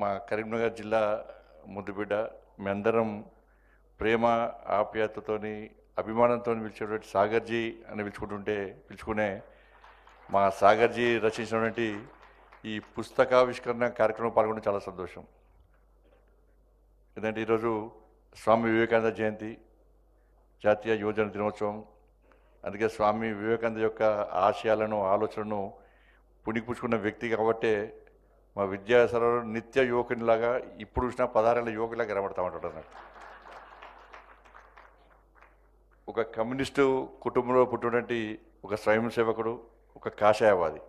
మా కరీంనగర్ జిల్లా ముద్దుబిడ్డ. మీ అందరం ప్రేమ ఆప్యాయతతోని అభిమానంతో పిలిచేటువంటి సాగర్జీ అని పిలుచుకుంటుంటే పిలుచుకునే మా సాగర్జీ రచించినటువంటి ఈ పుస్తకావిష్కరణ కార్యక్రమం పాల్గొనడం చాలా సంతోషం. ఎందుకంటే ఈరోజు స్వామి వివేకానంద జయంతి జాతీయ యువజన దినోత్సవం. అందుకే స్వామి వివేకానంద యొక్క ఆశయాలను ఆలోచనను పుణికిపుచ్చుకున్న వ్యక్తి కాబట్టే మా విద్యాసరలో నిత్య యువకునిలాగా ఇప్పుడు చూసిన పదహారేళ్ళ యువకులాగా కనబడతా ఉంటాడు నాకు ఒక కమ్యూనిస్టు కుటుంబంలో పుట్టినటువంటి ఒక స్వయం సేవకుడు ఒక కాషాయవాది.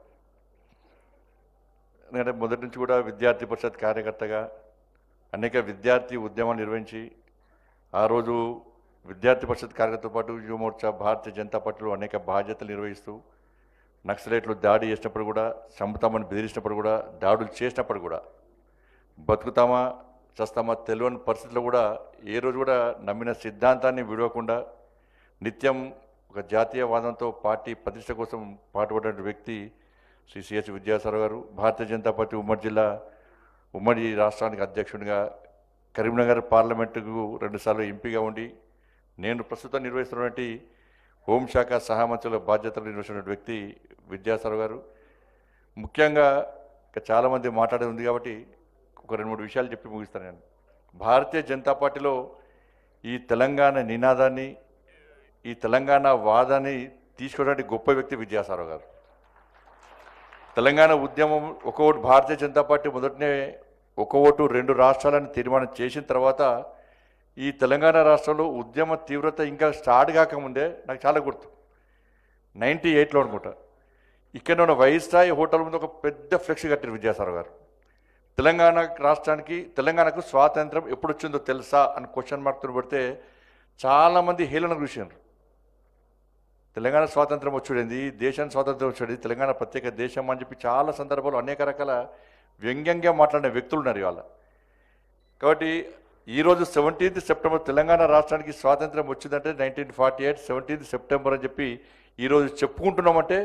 ఎందుకంటే మొదటి నుంచి కూడా విద్యార్థి పరిషత్ కార్యకర్తగా అనేక విద్యార్థి ఉద్యమాలు నిర్వహించి ఆ రోజు విద్యార్థి పరిషత్ కార్యకర్తతో పాటు యువమోర్చా భారతీయ జనతా పార్టీలో అనేక బాధ్యతలు నిర్వహిస్తూ నక్సలైట్లు దాడి చేసినప్పుడు కూడా చంపుతామని బెదిరించినప్పుడు కూడా దాడులు చేసినప్పుడు కూడా బతుకుతామా చస్తామా తెలియని పరిస్థితుల్లో కూడా ఏ రోజు కూడా నమ్మిన సిద్ధాంతాన్ని విడవకుండా నిత్యం ఒక జాతీయవాదంతో పార్టీ ప్రతిష్ట కోసం పాటుపడిన వ్యక్తి శ్రీ సిఎస్ విద్యాసాగర్ గారు భారతీయ జనతా పార్టీ ఉమ్మడి జిల్లా ఉమ్మడి రాష్ట్రానికి అధ్యక్షుడిగా కరీంనగర్ పార్లమెంటుకు రెండుసార్లు ఎంపీగా ఉండి నేను ప్రస్తుతం నిర్వహిస్తున్నటువంటి హోంశాఖ సహామంత్రుల బాధ్యతలు నిర్వహించిన వ్యక్తి విద్యాసాగర్ గారు. ముఖ్యంగా ఇంకా చాలామంది మాట్లాడేది ఉంది కాబట్టి ఒక రెండు మూడు విషయాలు చెప్పి ముగిస్తాను నేను. భారతీయ జనతా పార్టీలో ఈ తెలంగాణ నినాదాన్ని ఈ తెలంగాణ వాదాన్ని తీసుకోవడానికి గొప్ప వ్యక్తి విద్యాసారావు గారు. తెలంగాణ ఉద్యమం ఒక ఓటు భారతీయ జనతా పార్టీ మొదటనే ఒక ఓటు రెండు రాష్ట్రాలను తీర్మానం చేసిన తర్వాత ఈ తెలంగాణ రాష్ట్రంలో ఉద్యమ తీవ్రత ఇంకా స్టార్ట్ కాకముందే నాకు చాలా గుర్తు. నైంటీ ఎయిట్లో అనుకుంటా. ఇక్కడ ఉన్న వైస్రాయ్ హోటల్ ముందు ఒక పెద్ద ఫ్లెక్స్ కట్టారు విద్యాసాగర్ గారు. తెలంగాణ రాష్ట్రానికి తెలంగాణకు స్వాతంత్రం ఎప్పుడు వచ్చిందో తెలుసా అని క్వశ్చన్ మార్క్తో పెడితే చాలామంది హేళన చూసారు తెలంగాణ స్వాతంత్రం వచ్చుడేంది? దేశానికి స్వాతంత్రం వచ్చాడు తెలంగాణ ప్రత్యేక దేశం అని చెప్పి చాలా సందర్భాలు అనేక రకాల వ్యంగ్యంగా మాట్లాడిన వ్యక్తులు ఉన్నారు ఇవాళ. కాబట్టి ఈరోజు సెవెంటీన్త్ సెప్టెంబర్ తెలంగాణ రాష్ట్రానికి స్వాతంత్రం వచ్చిందంటే nineteen forty eight seventeenth September అని చెప్పి ఈరోజు చెప్పుకుంటున్నామంటే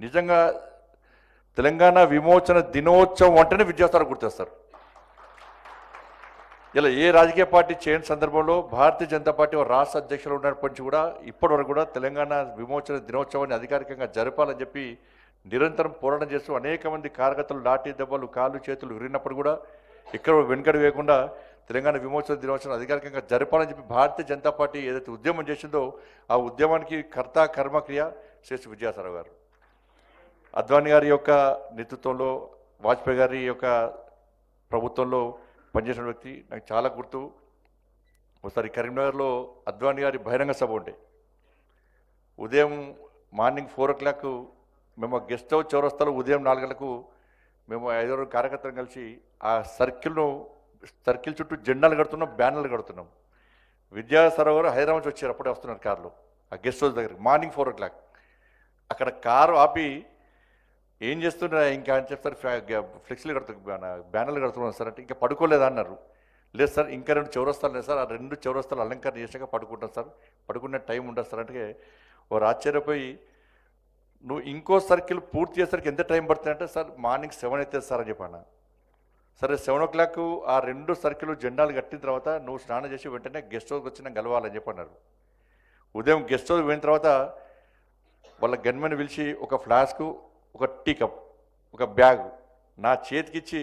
నిజంగా తెలంగాణ విమోచన దినోత్సవం అంటేనే విద్యార్థులు గుర్తొస్తారు. ఇలా ఏ రాజకీయ పార్టీ చేయని సందర్భంలో భారతీయ జనతా పార్టీ రాష్ట్ర అధ్యక్షులు ఉన్నప్పటి నుంచి కూడా ఇప్పటివరకు కూడా తెలంగాణ విమోచన దినోత్సవాన్ని అధికారికంగా జరపాలని చెప్పి నిరంతరం పోరాటం చేస్తూ అనేక మంది కార్యకర్తలు లాఠీ దెబ్బలు కాళ్ళు చేతులు విరిగినప్పుడు కూడా ఇక్కడ వెనుకడు వేయకుండా తెలంగాణ విమోచన దినోత్సవం అధికారికంగా జరపాలని చెప్పి భారతీయ జనతా పార్టీ ఏదైతే ఉద్యమం చేసిందో ఆ ఉద్యమానికి కర్త కర్మక్రియ శ్రేష్ఠ విద్యాసాగర్ గారు. అద్వానీ గారి యొక్క నేతృత్వంలో వాజ్పేయి గారి యొక్క ప్రభుత్వంలో పనిచేసిన వ్యక్తి నాకు చాలా గుర్తు. ఒకసారి కరీంనగర్లో అద్వానీ గారి బహిరంగ సభ ఉండే. ఉదయం మార్నింగ్ ఫోర్ ఓ క్లాక్ మేము గెస్ట్ హౌస్ చౌరస్తాలో ఉదయం నాలుగు గంటలకు మేము ఐదారు కార్యకర్తలు కలిసి ఆ సర్కిల్ను సర్కిల్ చుట్టూ జెండాలు కడుతున్నాం బ్యానర్లు కడుతున్నాం. విద్యా గారు హైదరాబాద్ నుంచి వచ్చారు అప్పుడే వస్తున్నారు కార్లో. ఆ గెస్ట్ హౌస్ దగ్గర మార్నింగ్ ఫోర్ ఓ క్లాక్. అక్కడ కారు ఆపి ఏం చేస్తున్నా ఇంకా అని చెప్తారు ఫ్లెక్సీలు కడుతు బ్యానర్లు కడుతున్నాం సార్ అంటే ఇంకా పడుకోలేదా అన్నారు. లేదు సార్ ఇంకా రెండు చౌరస్తాలు లేదు సార్. ఆ రెండు చౌరస్తాలు అలంకరణ చేసాక పడుకుంటాం సార్. పడుకునే టైం ఉండదు సార్ అంటే వారు ఆశ్చర్యపోయి నువ్వు ఇంకో సర్కిల్ పూర్తి చేసరికి ఎంత టైం పడుతుంది అంటే సార్ మార్నింగ్ సెవెన్ అవుతుంది సార్ అని చెప్పాను. సరే సెవెన్ ఓ క్లాక్ ఆ రెండు సర్కిల్ జెండాలు కట్టిన తర్వాత నువ్వు స్నానం చేసి వెంటనే గెస్ట్ హౌస్కి వచ్చిన గెలవాలని చెప్పి అన్నారు. ఉదయం గెస్ట్ హౌస్ పోయిన తర్వాత వాళ్ళ గన్మెన్ పిలిచి ఒక ఫ్లాస్కు ఒక టీ కప్ ఒక బ్యాగ్ నా చేతికిచ్చి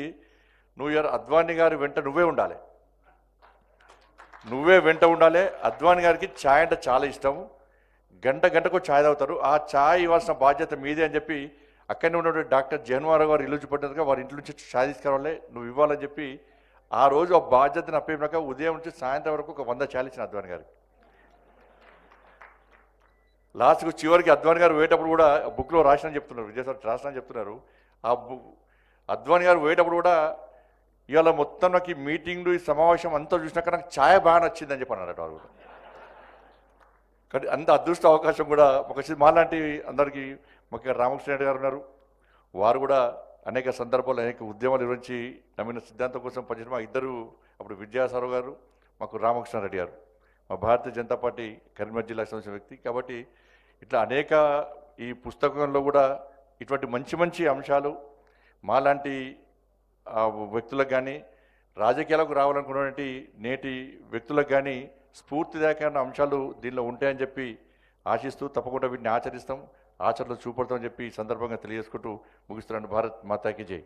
నువ్వు ఎవరు? అద్వానీ గారి వెంట నువ్వే ఉండాలి. నువ్వే వెంట ఉండాలి. అద్వానీ గారికి ఛాయ్ అంటే చాలా ఇష్టం. గంట గంటకు ఛాయ్ తాగుతారు. ఆ ఛాయ్ ఇవ్వాల్సిన బాధ్యత మీదే అని చెప్పి అక్కడనే ఉన్నటువంటి డాక్టర్ జగన్మారావు గారు ఇల్లు పడ్డట్టుగా వారి ఇంటి నుంచి ఛాయ్ తీసుకురావాలి నువ్వు ఇవ్వాలని చెప్పి ఆ రోజు ఆ బాధ్యతను అప్పయినాక ఉదయం నుంచి సాయంత్రం వరకు ఒక వంద ఛాయ్ ఇచ్చిన అద్వానీ గారికి. లాస్ట్కు చివరికి అద్వాని గారు పోయేటప్పుడు కూడా బుక్లో రాసిన చెప్తున్నారు విజయసారి రాసిన చెప్తున్నారు. ఆ బుక్ అద్వాని గారు పోయేటప్పుడు కూడా ఇవాళ మొత్తం నాకు ఈ మీటింగ్లు ఈ సమావేశం అంతా చూసినాక నాకు ఛాయ బాగా నచ్చిందని చెప్పి అన్నారట వారు కూడా. కానీ అంత అదృష్ట అవకాశం కూడా ఒక సి- మాలాంటి అందరికీ ముఖ్యంగా రామకృష్ణ రెడ్డి గారు ఉన్నారు. వారు కూడా అనేక సందర్భాల్లో అనేక ఉద్యమాలు నిర్వహించి నమ్మిన సిద్ధాంతం కోసం పనిచేసిన మా ఇద్దరు అప్పుడు విద్యాసారావు గారు మాకు రామకృష్ణారెడ్డి గారు. మా భారతీయ జనతా పార్టీ కరీంనగర్ జిల్లాకు సంబంధించిన వ్యక్తి. కాబట్టి ఇట్లా అనేక ఈ పుస్తకంలో కూడా ఇటువంటి మంచి మంచి అంశాలు మాలాంటి వ్యక్తులకు కానీ రాజకీయాలకు రావాలనుకున్నటువంటి నేటి వ్యక్తులకు కానీ స్ఫూర్తిదాయకమైన అంశాలు దీనిలో ఉంటాయని చెప్పి ఆశిస్తూ తప్పకుండా వీటిని ఆచరిస్తాం. ఆచరణలో చూపడతామని చెప్పి ఈ సందర్భంగా తెలియజేసుకుంటూ ముగిస్తున్నాను. భారత్ మాతాకి జై.